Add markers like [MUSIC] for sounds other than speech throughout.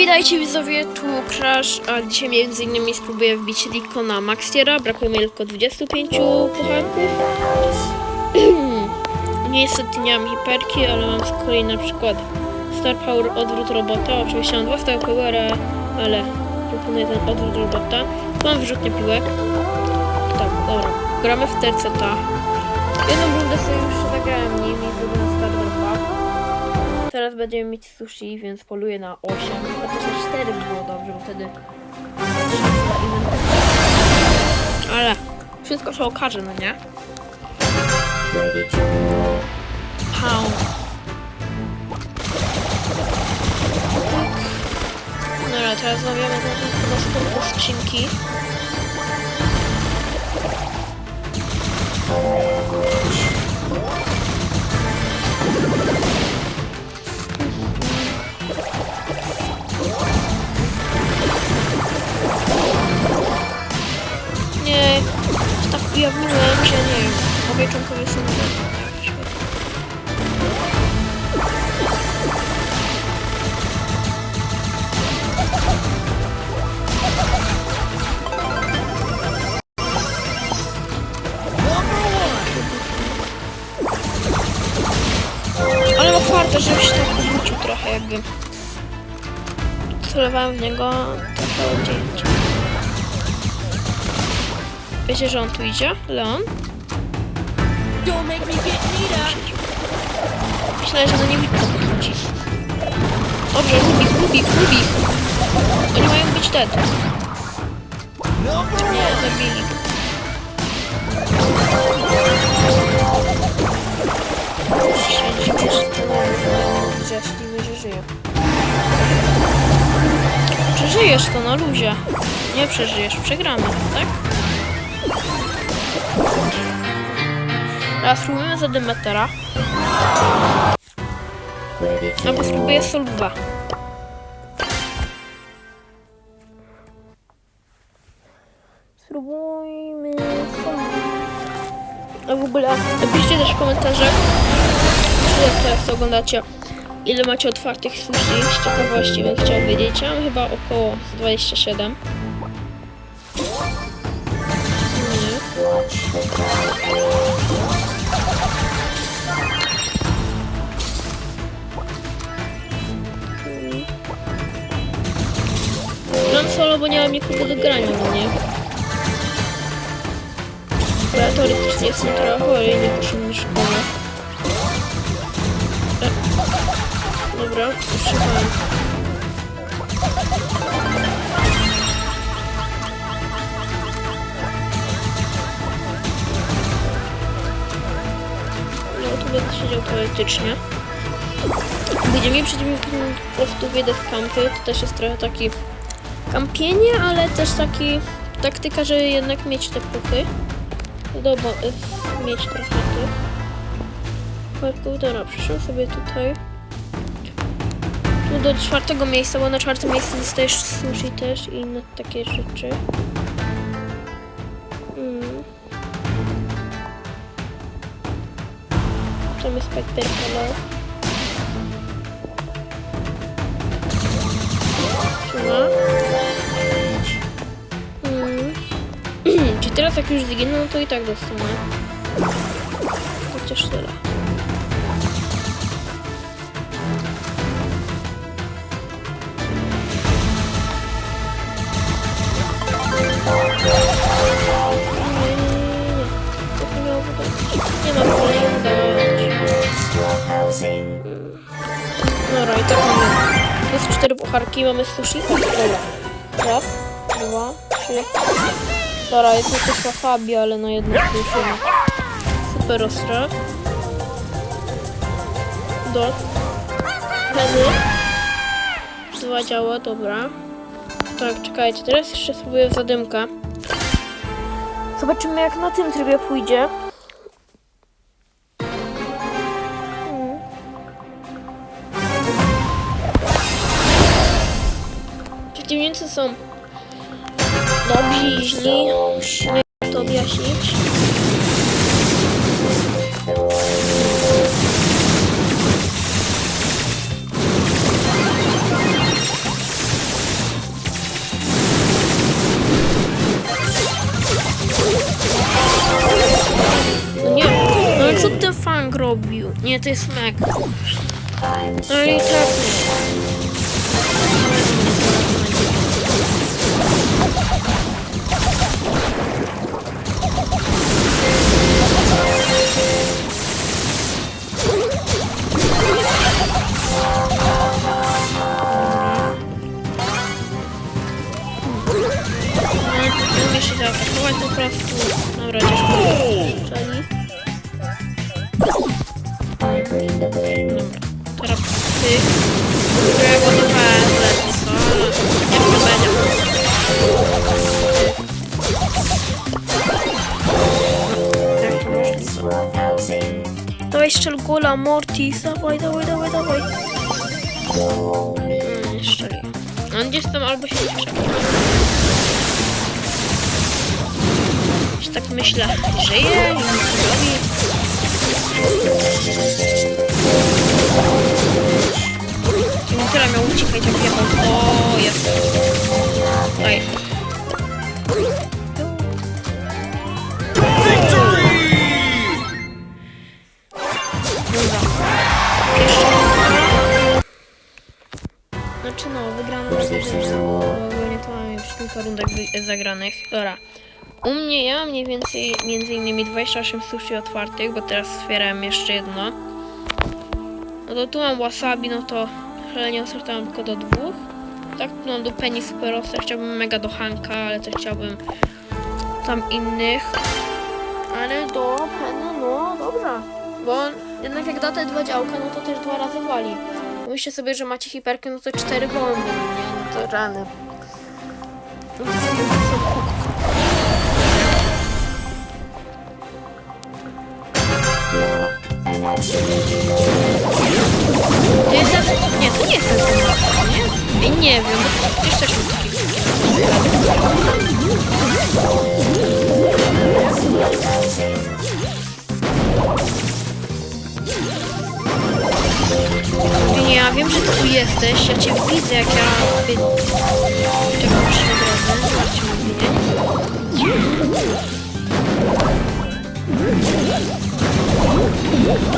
Witajcie widzowie, tu Crash, a dzisiaj między innymi spróbuję wbić Rico na Maxiera. Brakuje mi tylko 25 pucharków. [CLEARS THROAT] Niestety nie mam hiperki, ale mam z kolei na przykład Star Power Odwrót Robota. Oczywiście mam dwa Star Power, ale proponuję ten Odwrót Robota. Mam wyrzutnie piłek. Tak, dobra. Gramy w terceta. Jedną rundę sobie już zagrałem nim Teraz będziemy mieć sushi, więc poluję na 8. Chociaż na 4 by było dobrze, bo wtedy. Ale wszystko się okaże, no nie? Pound. Dobra, teraz złapiemy na następne skrzynki. Ujawniłem, że nie wiem, obie członkowie są Ale ma farta, żeby się tak wrócił trochę jakby. Celowałem w niego, to było dzięki. Wiecie, że on tu idzie? Leon? Don't make me get Nita. Myślałem, że do niewidka podchodzi. Dobrze, Rubik, Rubik, Rubik. Oni mają być dead. Nie, zabili. Że to Zjaśnimy, że żyje. Przeżyjesz to na luzie. Nie przeżyjesz, przegramy, tak? Teraz spróbujemy za Demetera. Albo spróbuję Sol 2. Spróbujmy Sol 2. A w ogóle napiszcie też w komentarzach, czy teraz oglądacie, ile macie otwartych sushi z ciekawości, bym chciał wiedzieć. Ja mam chyba około 27. Nie. Bo nie mam nikogo do grania, no nie? Bo ja teoretycznie jestem trochę chory i nie poszłam do szkoły. E. Dobra, utrzymałem. No, tu będę siedział teoretycznie. Gdzie mi przeciwnik po prostu wyjdę z kampy, to też jest trochę taki kampienie, ale też taki taktyka, żeby jednak mieć te puchy. Dobra, y, mieć trochę tych. Dobra, przyszłam sobie tutaj. Tu do czwartego miejsca, bo na czwartym miejscu dostajesz sushi też i inne takie rzeczy. Mm. Tam jest Color. Teraz jak już zginę, no to i tak dostanę. Chociaż tyle. Nie. Dobra, i tak mamy. Jest cztery pucharki, mamy sushi. Dobra. Raz, dwa, trzy. Dobra, jest jakieś wasabi, ale na jedno słyszymy. Super ostre. Dot. Penny. Dwa działa, dobra. Tak, czekajcie, teraz jeszcze spróbuję zadymkę. Zobaczymy jak na tym trybie pójdzie. Przeciwnicy są dobrzy, jeśli musimy to objaśnić. No nie, no co ten fang robił? Nie, to jest Meg. Mortis, dawaj, dawaj, dawaj, dawaj. Mm, szczeli. On gdzieś tam albo się. Że tak myślę, żyje i nic nie robi. Która miał uciekać jak jechał. O, jest. Daj. Kilka rundek zagranych. Dobra. U mnie ja mniej więcej między innymi 28 sushi otwartych, bo teraz otwierałem jeszcze jedno. No to tu mam wasabi, no to szalenie otwartałem tylko do dwóch. Tak, mam do Penny Superosa, chciałbym mega do Hanka, ale też chciałbym tam innych. Ale do Penny, no dobrze. Bo jednak jak da te dwa działka, no to też dwa razy wali. Myślcie sobie, że macie hiperkę, no to cztery bomby, nie? No to rany. To jest ten... Nie, to nie jest mapa, nie? Ej, nie wiem, bo jeszcze szóstki. Nie, ja wiem, że tu jesteś, ja cię widzę, jak ja... Czekam przy drodze, zobaczcie mówię. Ale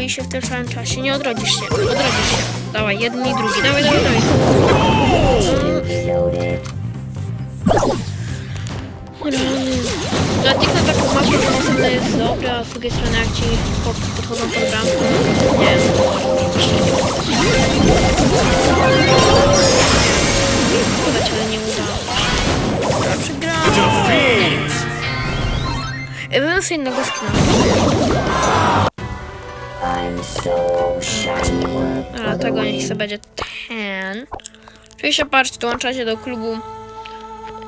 Byli się w tym samym czasie. Nie odrodzisz się. Odrodzisz się. Dawaj, jeden i drugi. Dawaj, dawaj, dawaj. Na tych na taką mapę to to jest dobre, a z drugiej strony jak ci pod, podchodzą pod bramkę, nie wiem. Podać, ale nie udało się. Przegrałem. Sobie innego skina. A tego niech sobie będzie ten. Oczywiście patrzcie, dołączacie do klubu.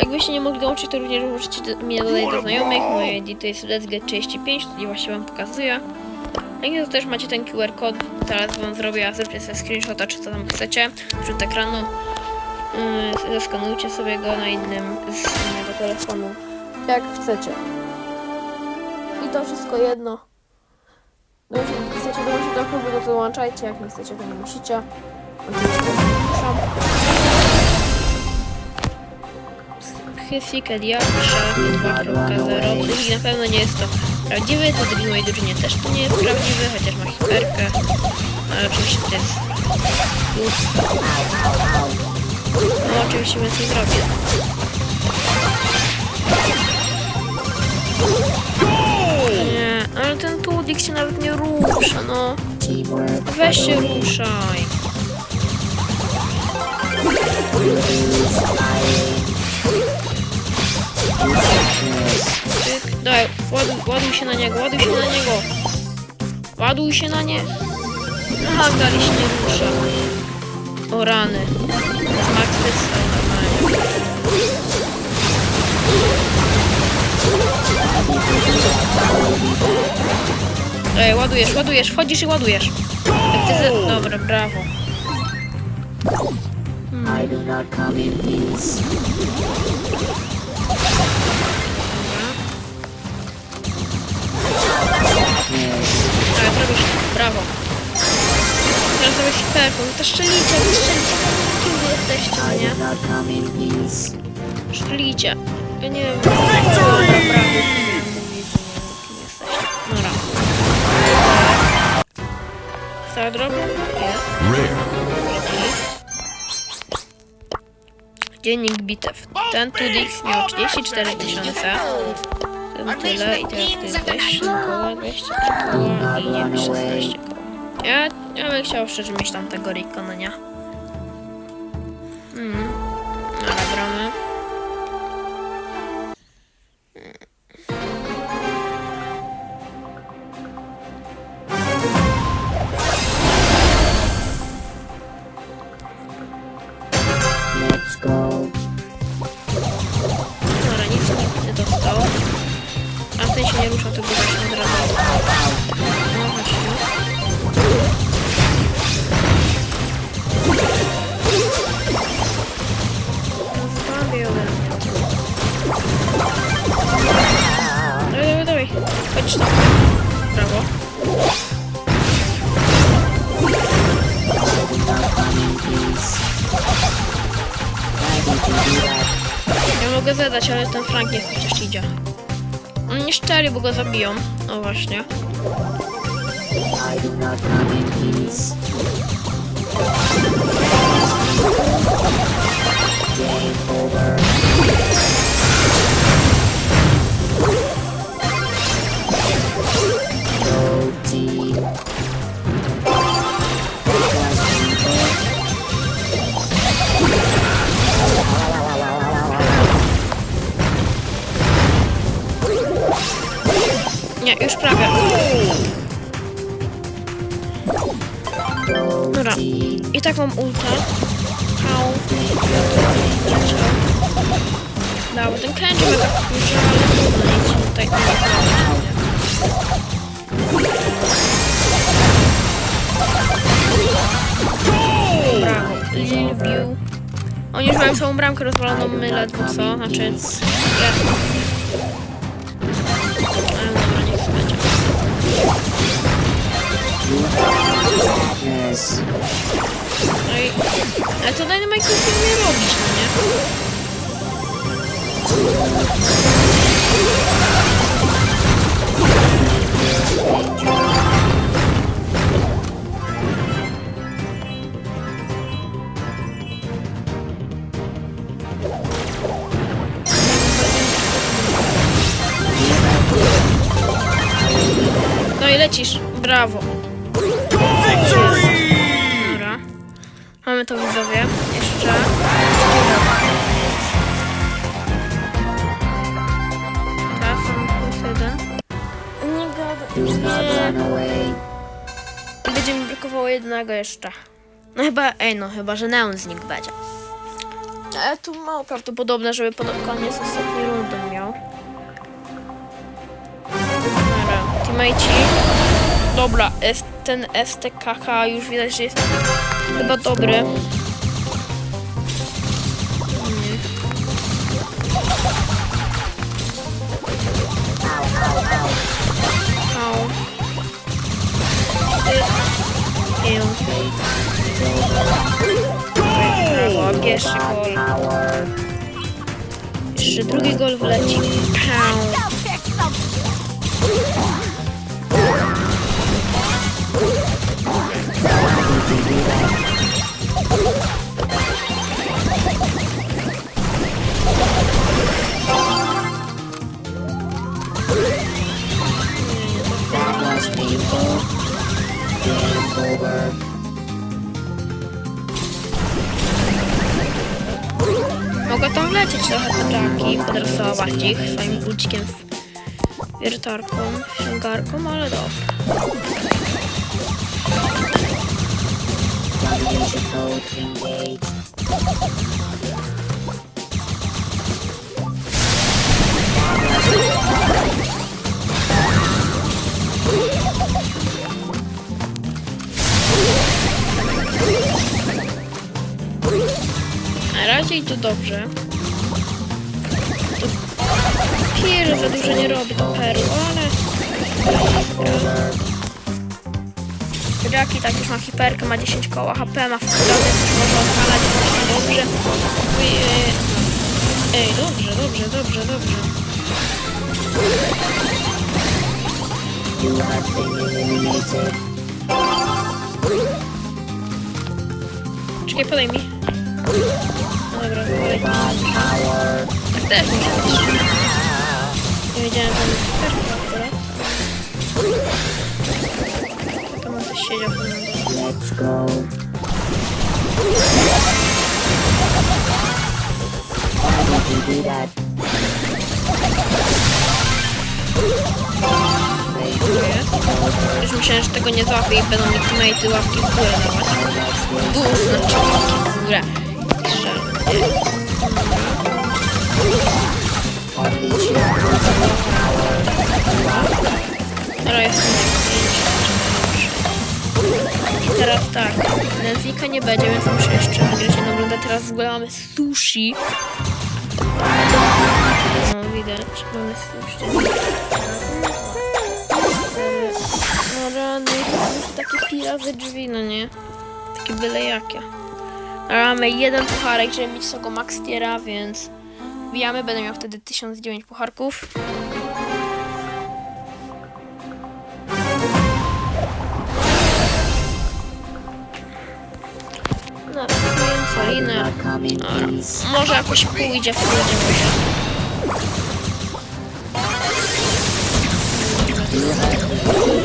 Jakbyście nie mogli dołączyć, to również możecie do- mnie dodać do znajomych. Moje ID to jest Let's Get 35, tutaj właśnie wam pokazuję. Jak nie, to też macie ten QR kod. Teraz wam zrobię, a zróbcie sobie screenshota, czy co tam chcecie, wśród ekranu. Yy, Zeskanujcie sobie go na innym z innego telefonu. Jak chcecie. I to wszystko jedno. No, chcecie dołączyć do klubu, to dołączajcie. Jak nie chcecie, to nie musicie. Diaksza 2.0 Drugi na pewno nie jest to prawdziwy, to drugi mojej drużynie też to nie jest prawdziwy, chociaż ma hiperkę. Ale oczywiście to jest. No oczywiście więcej zrobię. Ten się nawet nie rusza, no. Weź się ruszaj. Tyk, daj, ładuj, ładuj się na niego, ładuj się na niego. Ładuj się na nie. Aha, dalej się nie rusza. O rany. Max wystał normalnie. Ej, ładujesz, ładujesz, wchodzisz i ładujesz. Jak ty ze... Dobra, brawo. I do not come in peace. Ale zrobisz, brawo. Teraz zrobisz hiperką. To szczelicie, wy szczelicie. Kim wy jesteście, nie? do not come in peace. Szczelicie. Ja nie wiem. Jest. Dziennik bitew. Ten Tudix miał 34 tysiące. Ten tyle i teraz jest 23 koła, 23 koła i nie wiem, 16 koła. Ja, ja bym chciał szczerze mieć tam tego Rikona, nie? Let's. Dobra, nic nie dostał. A ten się nie rusza, to go właśnie od razu. No właśnie. Dawaj, dawaj, dawaj. Chodź tam. Ja mogę zadać, ale ten Frank nie chociaż idzie. On nie szczeli, bo go zabiją. No właśnie. Mam ulta. Au. Dało, ten kędzie mega wkurza, ale trudno, nic się tutaj nie. Brawo. Lil View. Oni już mają całą bramkę rozwaloną, my ledwo co, znaczy... Ja... Ale dobra, niech sobie będzie. Sadness. No. Ale to Dynamite nic nie robisz, no nie? Brawo. Mamy to widzowie. Jeszcze. Teraz mam plus jeden. Będzie mi brakowało jednego jeszcze. No chyba, ej no, chyba, że Neon z nich będzie. Ale tu mało prawdopodobne, żeby pod koniec ostatniej rundy miał. Dobra, teammateci. Dobra, S, ten STKH już widać, że jest chyba dobry. Pierwszy gol. Jeszcze drugi gol wleci. Pau. Mogę tam lecieć trochę ptaki, podrysować ich swoim gucikiem z wiertarką, ściągarką, ale dobra. Ooh! Engaged. razie i to dobrze. To Pierze za dużo nie robi to perł, ale... Jackie tak już ma hiperkę, ma 10 koła HP, ma wprawę, coś może odpalać dobrze. Ojej. Ej, dobrze, dobrze, dobrze, dobrze. Czekaj, podaj mi. Dobra, power. Tak też się Nie wiedziałem, że jest hiperka akurat. Tam on siedział po mnie. Let's go. Why did you do that? Już myślałem, że tego nie złapię i będą mi teammate'y łapki w górę dawać. W dół, znaczy łapki w górę. Teraz jest I teraz tak, Netflixa nie będzie, więc muszę jeszcze nagrać jedną rundę. Teraz w ogóle mamy sushi. No widać, mamy sushi. No rany, to są takie pirazy drzwi, no nie? Takie byle jakie. Mamy jeden pucharek, żeby mieć tego max tiera, więc wbijamy, będę miał wtedy 1009 pucharków. No, Solinę. Może jakoś pójdzie pójdzie może.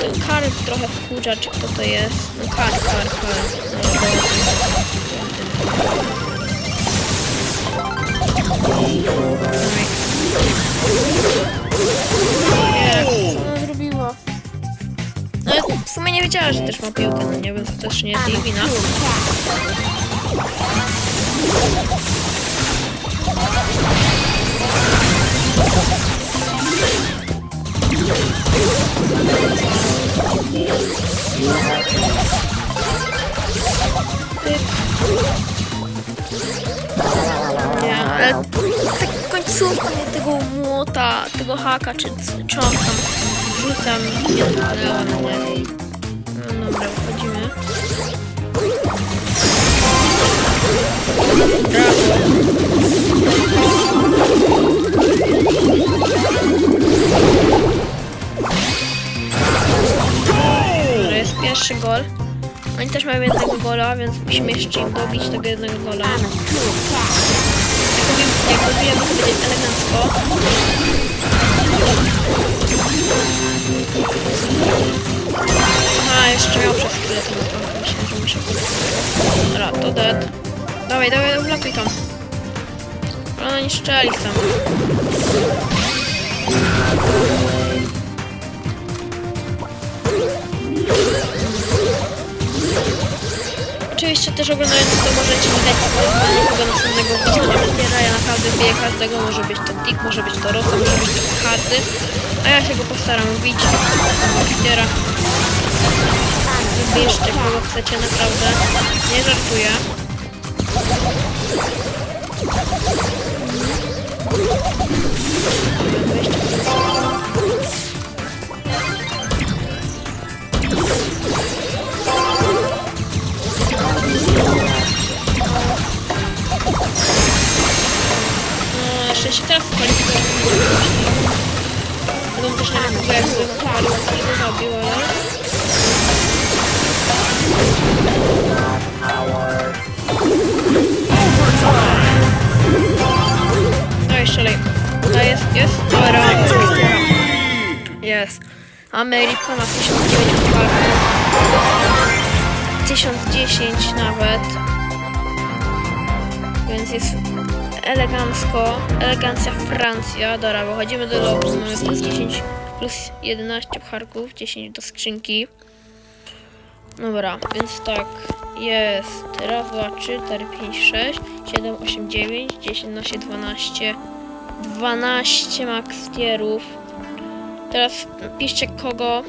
Ten trochę wkurza, czy kto to jest. No kar, kar, kar. Zrobiła? No w sumie nie wiedziała, że też ma piłkę, no nie, więc też nie jest jej wina. Nie, ale tak końcówka tego młota, tego haka, czy czy on tam rzucam, nie dotknęła mnie. No dobra, wchodzimy. Dobra, jest pierwszy gol. Oni też mają jednego gola, więc musimy jeszcze im dobić tego jednego gola. Jak to będzie elegancko. Aha, jeszcze miał przez chwilę ten atak. Myślałem, że muszę Dobra, to dead. Dawaj, dawaj, wlatuj tam. Ona nie szczeli też oglądając to możecie mi dać tego następnego Mastiera. Ja naprawdę biję każdego, może być to Dick, może być to Rosa, może być to Hardy. A ja się go postaram ubić. Mastiera. Wybierzcie kogo chcecie naprawdę. Nie żartuję. No, się teraz kwalifikuję. Będą też jak by zapalił, jak nie zabił, ale... Power. No jeszcze lej. No jest, jest. Dobra, jest. Ameryka na 1009 parków. 1010 nawet. Więc jest elegancko. Elegancja Francja. Dobra, wychodzimy do lobu. Mamy plus 10, plus 11 pucharków, 10 do skrzynki. Dobra, więc tak, jest raz, dwa, trzy, cztery, pięć, sześć, siedem, osiem, dziewięć, dziesięć, 11, 12, 12 maxtierów. Teraz piszcie kogo,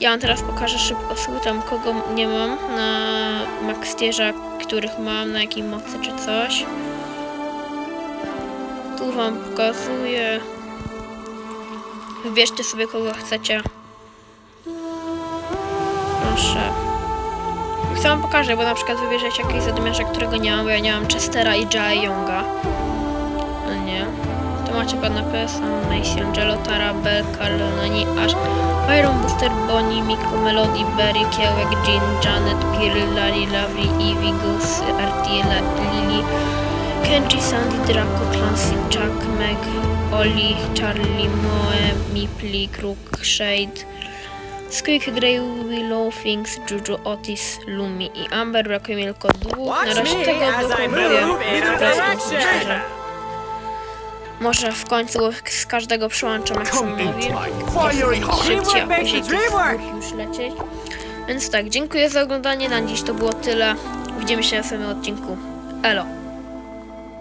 ja wam teraz pokażę szybko tam kogo nie mam na maxtierza, których mam, na jakiej mocy czy coś. Wam pokazuję. Wybierzcie sobie kogo chcecie. Proszę. Chcę wam pokażę, bo na przykład wybierzecie jakiegoś zadymiarza, którego nie mam, bo ja nie mam Chestera i Jaya Younga. No nie. To macie pana PS, Macy, Angelo, Tara, Bell, Carl, Nani, Ash, Byron, Booster, Bonnie, Miko, Melody, Berry, Kiełek, Jean, Janet, Pearl, Lali, Lavri, Evie, Goose, RT, Lily, Kenji, Sandy, Draco, Clancy, Chuck, Meg, Oli, Charlie, Moe, Mipli, Crook, Shade, Squeak, Grey, Willow, Finks, Juju, Otis, Lumi i Amber. Brakuje mi tylko dwóch. Na Watch razie me tego direction. myślę, że może w końcu z każdego przełączam jak. Fiery hot. Szybciej, a później już lecieć. Więc tak, dziękuję za oglądanie. Na dziś to było tyle. Widzimy się w następnym odcinku. Elo.